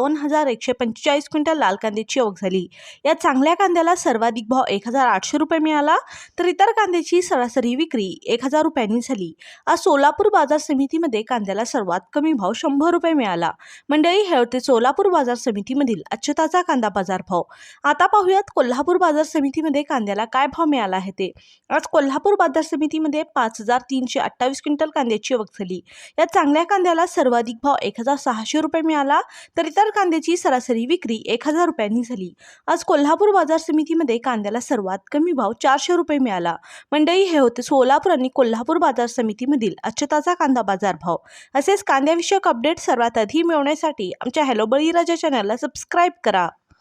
बावन्न हजार एकशे पंचेचाळीस क्विंटल लाल कांद्याची आवक झाली. या चांगल्या कांद्याला सर्वाधिक भाव एक हजार आठशे रुपये मिळाला तर इतर कांद्याची सरासरी विक्री एक हजार रुपयांनी झाली. आज सोलापूर बाजार समितीमध्ये कांद्याला सर्वात कमी भाव शंभर रुपये मिळाला. मंडळी हे होते सोलापूर बाजार समितीमधील अच्छताचा कांदा बाजार भाव आता पाहूयात कोल्हापूर बाजार समितीमध्ये कांद्याला काय भाव मिळाला आहे ते. आज कोल्हापूर बाजार समितीमध्ये पाच हजार तीनशे अठ्ठावीस क्विंटल कांद्याची आवक झाली. या चांगल्या कांद्याला सर्वाधिक भाव एक हजार सहाशे रुपये मिळाला तर इतर कांद्याची सरासरी विक्री एक हजार रुपयांनी झाली. आज कोल्हापूर बाजार समितीमध्ये कांद्याला सर्वात कमी भाव चारशे रुपये मिळाला. मंडई हे होते सोलापूर आणि कोल्हापूर बाजार समितीमधील अच्युताचा कांदा बाजार भाव. असेच कांद्याविषयक अपडेट सर्वात आधी मिळवण्यासाठी आमच्या हॅलो बळीराजा चॅनलला सबस्क्राईब करा.